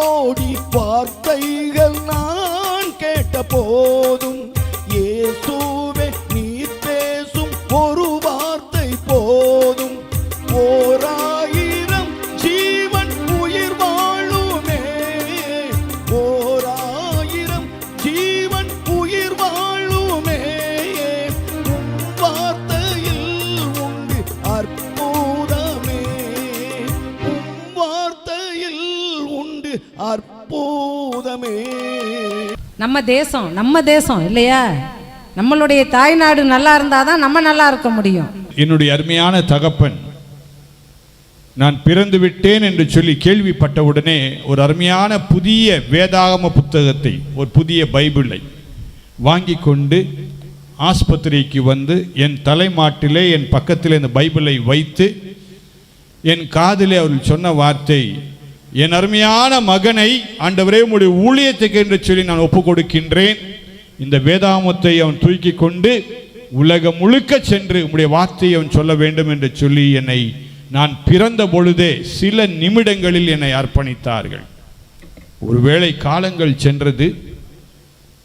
கோடி வார்த்தைகள் நான் கேட்ட போதும் நம்ம தேசம் நம்ம தேசம் இல்லையா? நம்மளுடைய தாய்நாடு நல்லா இருந்தாதான் நம்ம நல்லா இருக்க முடியும். என்னுடைய அருமையான தகப்பன் நான் பிறந்து விட்டேன் என்று சொல்லி கேள்விப்பட்டவுடனே ஒரு அருமையான புதிய வேதாகம புத்தகத்தை ஒரு புதிய பைபிளை வாங்கி கொண்டு ஆஸ்பத்திரிக்கு வந்து என் தலைமாட்டிலே என் பக்கத்தில் இந்த பைபிளை வைத்து என் காதிலே அவர்கள் சொன்ன வார்த்தை என் அருமையான மகனை ஆண்டவரே உடைய ஊழியத்துக்கு என்று சொல்லி நான் ஒப்பு கொடுக்கின்றேன் இந்த வேதாமத்தை அவன் தூக்கி கொண்டு உலகம் முழுக்க சென்று உடைய வார்த்தையை அவன் சொல்ல வேண்டும் என்று சொல்லி என்னை நான் பிறந்த பொழுதே சில நிமிடங்களில் என்னை அர்ப்பணித்தார்கள். ஒருவேளை காலங்கள் சென்றது.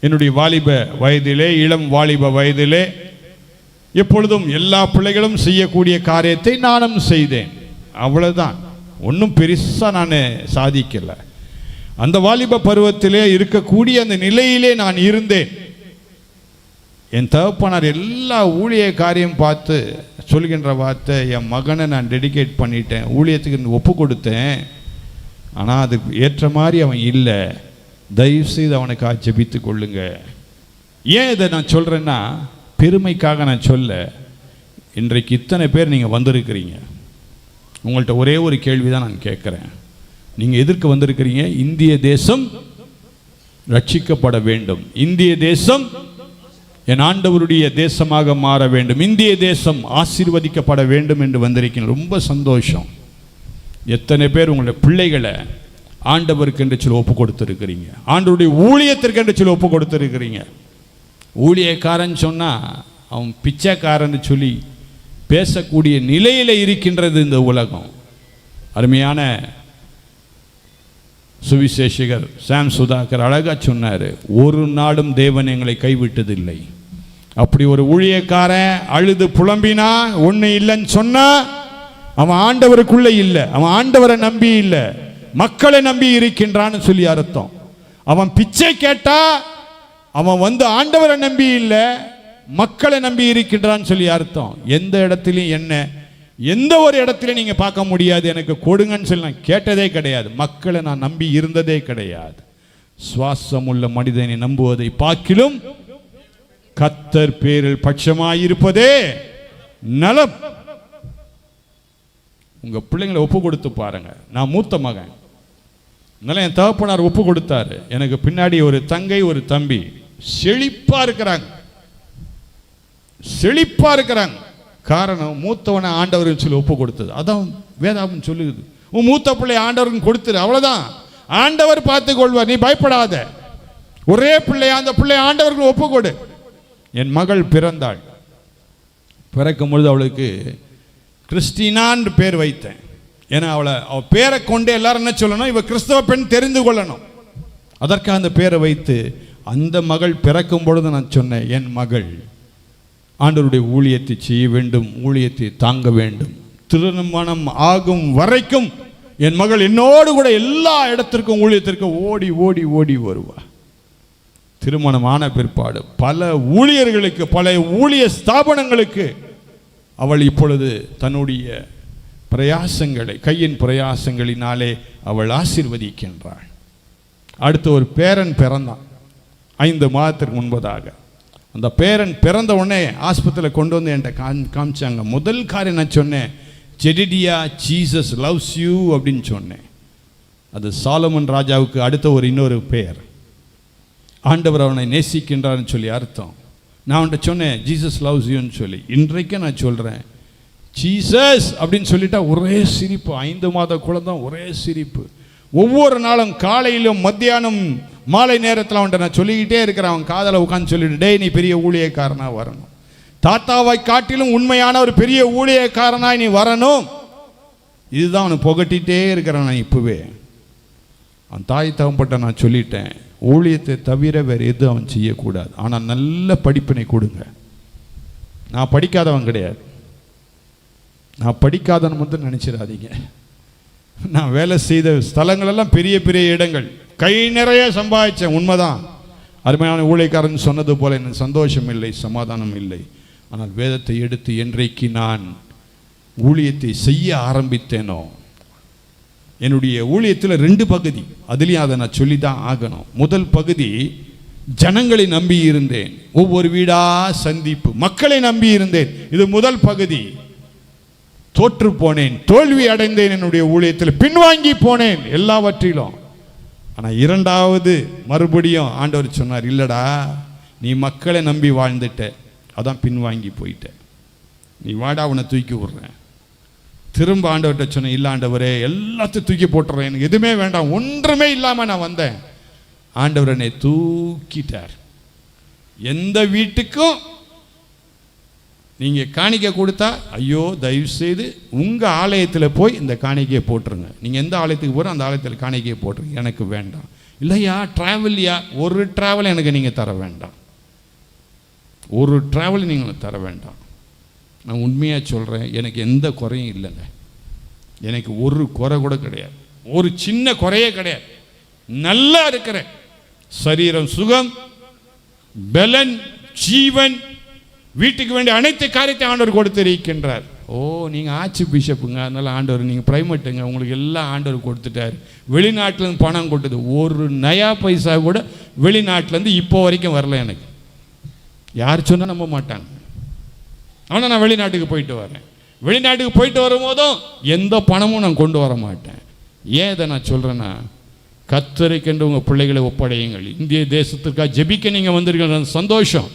என்னுடைய வாலிப வயதிலே இளம் வாலிப வயதிலே எப்பொழுதும் எல்லா பிள்ளைகளும் செய்யக்கூடிய காரியத்தை நானும் செய்தேன். அவ்வளவுதான். ஒன்றும் பெருசாக நான் சாதிக்கலை. அந்த வாலிப பருவத்திலே இருக்கக்கூடிய அந்த நிலையிலே நான் இருந்தேன். என் தகப்பனார் எல்லா ஊழிய காரியம் பார்த்து சொல்கின்ற வார்த்தை என் மகனை நான் டெடிகேட் பண்ணிட்டேன் ஊழியத்துக்கு ஒப்பு கொடுத்தேன். ஆனால் அதுக்கு ஏற்ற மாதிரி அவன் இல்லை. தயவுசெய்து அவனுக்கு அவனுக்காக ஜெபித்து கொள்ளுங்க. ஏன் இதை நான் சொல்கிறேன்னா பெருமைக்காக நான் சொல்ல இன்றைக்கு இத்தனை பேர் நீங்கள் வந்திருக்கிறீங்க. உங்கள்கிட்ட ஒரே ஒரு கேள்வி தான் நான் கேட்குறேன். நீங்கள் எதற்கு வந்திருக்கிறீங்க? இந்திய தேசம் ரட்சிக்கப்பட வேண்டும். இந்திய தேசம் என் ஆண்டவருடைய தேசமாக மாற வேண்டும். இந்திய தேசம் ஆசீர்வதிக்கப்பட வேண்டும் என்று வந்திருக்கீங்க ரொம்ப சந்தோஷம். எத்தனை பேர் உங்களுடைய பிள்ளைகளை ஆண்டவருக்கு என்று சொல்லி ஒப்பு கொடுத்துருக்கிறீங்க. ஆண்டவருடைய ஊழியத்திற்கு என்று சொல்லி ஒப்பு கொடுத்துருக்கிறீங்க. ஊழியக்காரன் சொன்னால் அவன் பிச்சைக்காரன்னு சொல்லி பேசக்கூடிய நிலையில் இருக்கின்றது இந்த உலகம். அருமையான சுவிசேஷகர் சாம் சுதாகர் அழகாக சொன்னார் ஒரு நாளும் தேவன் எங்களை கைவிட்டதில்லை. அப்படி ஒரு ஊழியக்காரன் அழுது புலம்பினா ஒன்று இல்லைன்னு சொன்னால் அவன் ஆண்டவருக்குள்ளே இல்லை. அவன் ஆண்டவரை நம்பி இல்லை. மக்களை நம்பி இருக்கின்றான்னு சொல்லி அர்த்தம். அவன் பிச்சை கேட்டா அவன் வந்து ஆண்டவரை நம்பி இல்லை. மக்களை நம்பி இருக்கின்றான்னு சொல்லி அர்த்தம். எந்த இடத்துலையும் என்ன? எந்த ஒரு இடத்துலையும் நீங்க பார்க்க முடியாது. எனக்கு கொடுங்கன்னு சொல்லி நான் கேட்டதே கிடையாது. மக்களை நான் நம்பி இருந்ததே கிடையாது. சுவாசம் உள்ள மனிதனை நம்புவதை பார்க்கிலும் கத்தர் பேரில் பட்சமாயிருப்பதே நலம். உங்க பிள்ளைங்களை ஒப்பு கொடுத்து பாருங்க. நான் மூத்த மகன். அதனால என் தகப்பனார் ஒப்பு கொடுத்தாரு. எனக்கு பின்னாடி ஒரு தங்கை ஒரு தம்பி. செழிப்பா இருக்கிறாங்க. செழிப்பா இருக்கிறாங்க. காரணம் மூத்தவனை ஆண்டவர்னு சொல்லி ஒப்பு கொடுத்தது அதான் வேதாபம் சொல்லுது உன் மூத்த பிள்ளை ஆண்டவருக்கு கொடுத்துரு அவ்வளவுதான். ஆண்டவர் பார்த்து கொள்வார் நீ பயப்படாத. ஒரே பிள்ளை அந்த பிள்ளை ஆண்டவருக்கு ஒப்பு கொடு என் மகள் பிறந்தாள். பிறக்கும் பொழுது அவளுக்கு கிறிஸ்டினான்னு பேர் வைத்தேன். ஏன்னா அவளை அவள் பேரை கொண்டு எல்லாரும் என்ன சொல்லணும்? இவ கிறிஸ்தவ பெண் தெரிந்து கொள்ளணும். அதற்காக அந்த பேரை வைத்து அந்த மகள் பிறக்கும் பொழுது நான் சொன்னேன் என் மகள் ஆண்டவருடைய ஊழியத்தை செய்ய வேண்டும் ஊழியத்தை தாங்க வேண்டும். திருமணம் ஆகும் வரைக்கும் என் மகள் என்னோடு கூட எல்லா இடத்திற்கும் ஊழியத்திற்கும் ஓடி ஓடி ஓடி வருவா. திருமணமான பிற்பாடு பல ஊழியர்களுக்கு பல ஊழிய ஸ்தாபனங்களுக்கு அவள் இப்பொழுது தன்னுடைய பிரயாசங்களை கையின் பிரயாசங்களினாலே அவள் ஆசிர்வதிக்கின்றாள். அடுத்து ஒரு பேரன் பிறந்தான். ஐந்து மாதத்திற்கு முன்பதாக. அந்த பேரன் பிறந்த உடனே ஆஸ்பத்திரியில் கொண்டு வந்து என்கிட்ட காம் காமிச்சாங்க. முதல் காரியம் நான் சொன்னேன். ஜெடிடியா ஜீசஸ் லவ்ஸ் யூ அப்படின்னு சொன்னேன். அது சாலமன் ராஜாவுக்கு அடுத்த ஒரு இன்னொரு பெயர். ஆண்டவர் அவனை நேசிக்கின்றான்னு சொல்லி அர்த்தம். நான் அவன்கிட்ட சொன்னேன் ஜீசஸ் லவ்ஸ் யூன்னு சொல்லி. இன்றைக்கு நான் சொல்கிறேன் ஜீசஸ் அப்படின்னு சொல்லிட்டா ஒரே சிரிப்பு. ஐந்து மாத குழந்தை ஒரே சிரிப்பு. ஒவ்வொரு நாளும் காலையிலும் மத்தியானம் மாலை நேரத்தில் அவன்கிட்ட நான் சொல்லிக்கிட்டே இருக்கிறேன். அவன் காதலை உட்காந்து சொல்லிட்டு டேய் நீ பெரிய ஊழியக்காரனாக வரணும். தாத்தாவை காட்டிலும் உண்மையான ஒரு பெரிய ஊழியக்காரனாய் நீ வரணும். இதுதான் அவனை புகட்டிகிட்டே இருக்கிறான் நான் இப்போவே. அவன் தாய் தகப்பட்ட நான் சொல்லிட்டேன் ஊழியத்தை தவிர வேறு எதுவும் அவன் செய்யக்கூடாது. ஆனால் நல்ல படிப்பினை கொடுங்க. நான் படிக்காதவன் கிடையாது. நான் படிக்காதவன் மட்டும் நினச்சிடாதீங்க. நான் வேலை செய்த ஸ்தலங்களெல்லாம் பெரிய பெரிய இடங்கள். கை நிறைய சம்பாதிச்சேன் உண்மைதான். அருமையான ஊழியக்காரன் சொன்னது போல எனக்கு சந்தோஷம் இல்லை சமாதானம் இல்லை. ஆனால் வேதத்தை எடுத்து என்றைக்கு நான் ஊழியத்தை செய்ய ஆரம்பித்தேனோ என்னுடைய ஊழியத்தில் ரெண்டு பகுதி அதுலேயும் அதை நான் சொல்லி தான் ஆகணும். முதல் பகுதி ஜனங்களை நம்பி இருந்தேன். ஒவ்வொரு வீடா சந்திப்பு மக்களை நம்பி இருந்தேன். இது முதல் பகுதி. தோற்று போனேன் தோல்வி அடைந்தேன் என்னுடைய ஊழியத்தில் பின்வாங்கி போனேன் எல்லாவற்றிலும். ஆனால் இரண்டாவது மறுபடியும் ஆண்டவர் சொன்னார் இல்லைடா நீ மக்களை நம்பி வாழ்ந்துட்ட. அதான் பின்வாங்கி போயிட்ட. நீ வாடா அவனை தூக்கி விடுறேன். திரும்ப ஆண்டவர்கிட்ட சொன்னேன் இல்லை ஆண்டவரே எல்லாத்தையும் தூக்கி போட்டுறேன். எனக்கு எதுவுமே வேண்டாம். ஒன்றுமே இல்லாமல் நான் வந்தேன். ஆண்டவர் என்னை தூக்கிட்டார். எந்த வீட்டுக்கும் நீங்கள் காணிக்கை கொடுத்தா ஐயோ தயவு செய்து உங்கள் ஆலயத்தில் போய் இந்த காணிக்கையை போட்டுருங்க. நீங்கள் எந்த ஆலயத்துக்கு போகிறோம் அந்த ஆலயத்தில் காணிக்கையை போட்டுருங்க. எனக்கு வேண்டாம். இல்லையா? ட்ராவல்யா ஒரு ட்ராவல் எனக்கு நீங்கள் தர வேண்டாம். ஒரு ட்ராவல் நீங்கள் தர வேண்டாம். நான் உண்மையாக சொல்கிறேன் எனக்கு எந்த குறையும் இல்லைங்க. எனக்கு ஒரு குறை கூட கிடையாது. ஒரு சின்ன குறையே கிடையாது. நல்லா இருக்கிறேன். சரீரம் சுகம் பலன் ஜீவன் வீட்டுக்கு வேண்டிய அனைத்து காரியத்தை ஆண்டவர் கொடுத்திருக்கின்றார். ஓ நீங்கள் ஆட்சி பிஷப்புங்க. அதனால் ஆண்டவர் நீங்கள் பிரைமேட்டுங்க உங்களுக்கு எல்லாம் ஆண்டவர் கொடுத்துட்டார். வெளிநாட்டிலேருந்து பணம் கொடுத்தது ஒரு நயா பைசா கூட வெளிநாட்டிலேருந்து இப்போ வரைக்கும் வரல எனக்கு. யார் சொன்னால் நம்ப மாட்டாங்க. ஆனால் நான் வெளிநாட்டுக்கு போயிட்டு வரேன். வெளிநாட்டுக்கு போயிட்டு வரும்போதும் எந்த பணமும் நான் கொண்டு வர மாட்டேன். ஏன் இதை நான் சொல்கிறேன்னா கத்தரைக்கென்று உங்கள் பிள்ளைகளை ஒப்படையுங்கள். இந்திய தேசத்திற்காக ஜெபிக்க நீங்கள் வந்திருக்கிற சந்தோஷம்.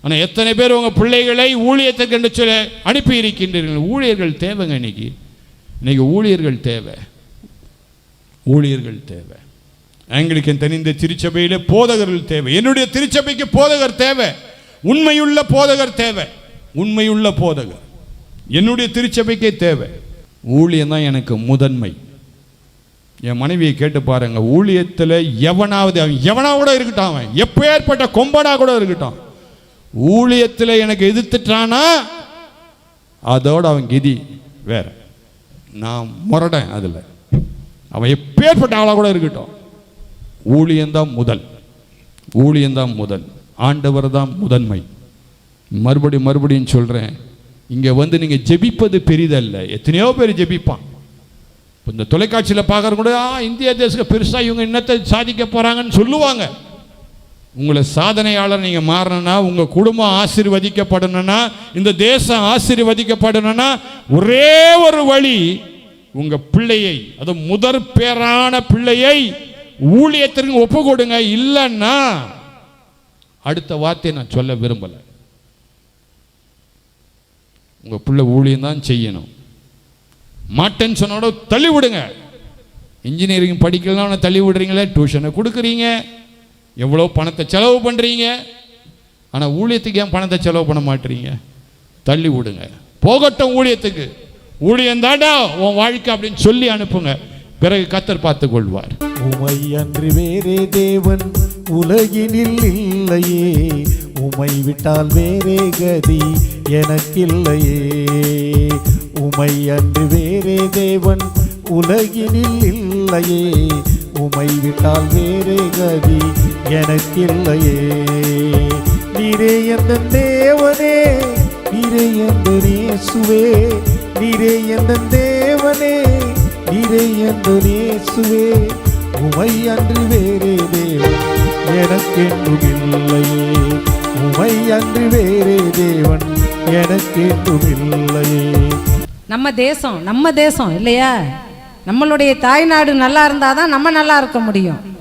ஆனால் எத்தனை பேர் உங்கள் பிள்ளைகளை ஊழியத்துக்கென்று சொல்ல அனுப்பி இருக்கின்றீர்கள் ஊழியர்கள் தேவைங்க இன்னைக்கு. இன்றைக்கி ஊழியர்கள் தேவை. ஊழியர்கள் தேவை. ஆங்கிலிக்கன் தனிந்த திருச்சபையில் போதகர்கள் தேவை. என்னுடைய திருச்சபைக்கு போதகர் தேவை. உண்மையுள்ள போதகர் தேவை. உண்மையுள்ள போதகர். என்னுடைய திருச்சபைக்கே தேவை. ஊழியம் தான் எனக்கு முதன்மை. என் மனைவியை கேட்டு பாருங்க. ஊழியத்தில் எவனாவது அவன் எவனா கூட இருக்கட்டும் அவன். எப்பேற்பட்ட கொம்பனா கூட இருக்கட்டும். ஊழியத்தில் எனக்கு எதிர்த்துட்டானா? அதோட அவன் கிதி வேற. நான் முரடேன் அதில். அவன் எப்பேற்பட்ட ஆளாக கூட இருக்கட்டும். ஊழியந்தான் முதல். ஊழியம்தான் முதல். ஆண்டவர் தான் முதன்மை. மறுபடியும் மறுபடியும் சொல்கிறேன் இங்கே வந்து நீங்கள் ஜெபிப்பது பெரிதல்ல. எத்தனையோ பேர் ஜெபிப்பான். இந்த தொலைக்காட்சியில் பார்க்குற கூட இந்தியா இந்திய தேசத்துக்கு பெருசாக இவங்க என்னத்தை சாதிக்க போகிறாங்கன்னு சொல்லுவாங்க. உங்களை சாதனையாளர் நீங்கள் மாறணும்னா உங்கள் குடும்பம் ஆசீர்வதிக்கப்படணும்னா இந்த தேசம் ஆசீர்வதிக்கப்படணும்னா ஒரே ஒரு வழி உங்கள் பிள்ளையை அது முதற் பேரான பிள்ளையை ஊழியத்திற்கு ஒப்பு கொடுங்க. இல்லைன்னா அடுத்த வார்த்தையை நான் சொல்ல விரும்பலை. உங்கள் பிள்ளை ஊழியம் தான் செய்யணும். மாட்டேன்னு சொன்னோட தள்ளி விடுங்க இன்ஜினியரிங் படிக்கலாம் தள்ளி விடுறீங்களே டியூஷனை கொடுக்குறீங்க. எவ்வளோ பணத்தை செலவு பண்ணுறீங்க ஆனால் ஊழியத்துக்கு ஏன் பணத்தை செலவு பண்ண மாட்டீங்க? தள்ளி விடுங்க. போகட்டும் ஊழியத்துக்கு. ஊழியம் தாண்டா உன் வாழ்க்கை அப்படின்னு சொல்லி அனுப்புங்க. பிறகு கத்தர் பார்த்து கொள்வார். உமை அன்று வேறே தேவன் உலகினில் இல்லையே. உமை விட்டால் வேறே கதி எனக்கில்லையே. உமை அன்று வேறே தேவன் உலகினில் இல்லையே. உமை விட்டால் வேறே கதி எனக்கில்லையே. நீரே எந்த தேவனே நீரே எந்த இயேசுவே. நீரே எந்த தேவனே நீரே எந்த இயேசுவே. உமை அன்று வேறே தேவன் எனக்கென்றுமில்லையே உமை அன்று வேறே தேவன் எனக்கென்றுமில்லையே நம்ம தேசம் நம்ம தேசம் இல்லையா? நம்மளுடைய தாய்நாடு நல்லா இருந்தாதான் நம்ம நல்லா இருக்க முடியும்.